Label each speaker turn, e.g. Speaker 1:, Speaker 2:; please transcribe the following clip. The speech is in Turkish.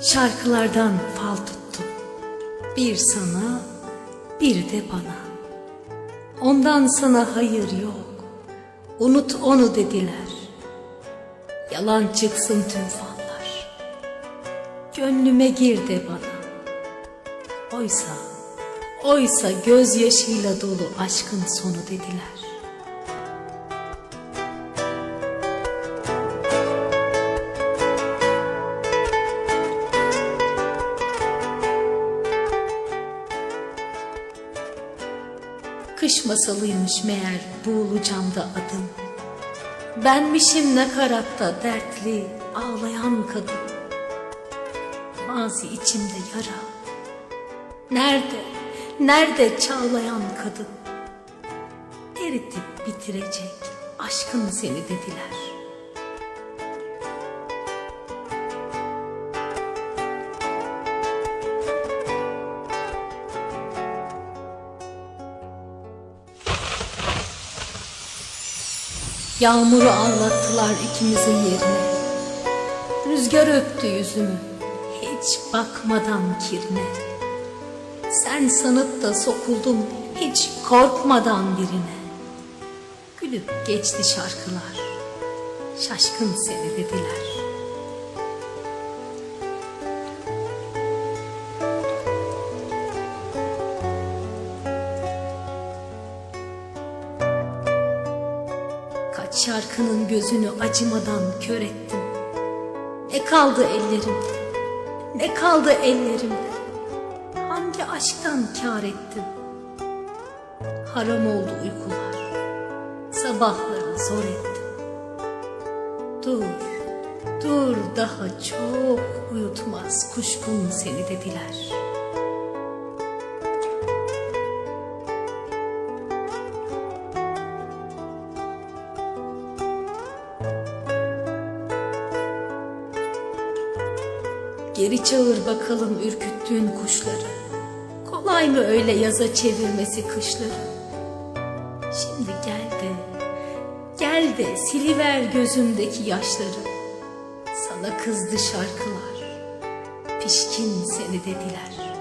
Speaker 1: Şarkılardan fal tuttum. Bir sana, bir de bana. Ondan sana hayır yok. Unut onu dediler. Yalan çıksın tüm fallar. Gönlüme gir de bana. Oysa, oysa gözyaşıyla dolu aşkın sonu dediler. Kış masalıymış meğer bu ulu camda adım. Benmişim nakaratta dertli ağlayan kadın. Mazi içimde yara. Nerede, nerede çağlayan kadın? Eritip bitirecek aşkın seni dediler. Yağmuru ağlattılar ikimizin yerine. Rüzgar öptü yüzümü, hiç bakmadan kirine. Sen sanıp da sokuldum hiç korkmadan birine. Gülüp geçti şarkılar, şaşkın seni dediler. Şarkının gözünü acımadan kör ettim. Ne kaldı ellerim, ne kaldı ellerim. Hangi aşktan kâr ettim? Haram oldu uykular, sabahları zor ettim. Dur, dur daha çok uyutmaz kuşkun seni dediler. Geri çağır bakalım ürküttüğün kuşları. Kolay mı öyle yaza çevirmesi kışları? Şimdi gel de, gel de siliver gözümdeki yaşları. Sana kızdı şarkılar, pişkin seni dediler.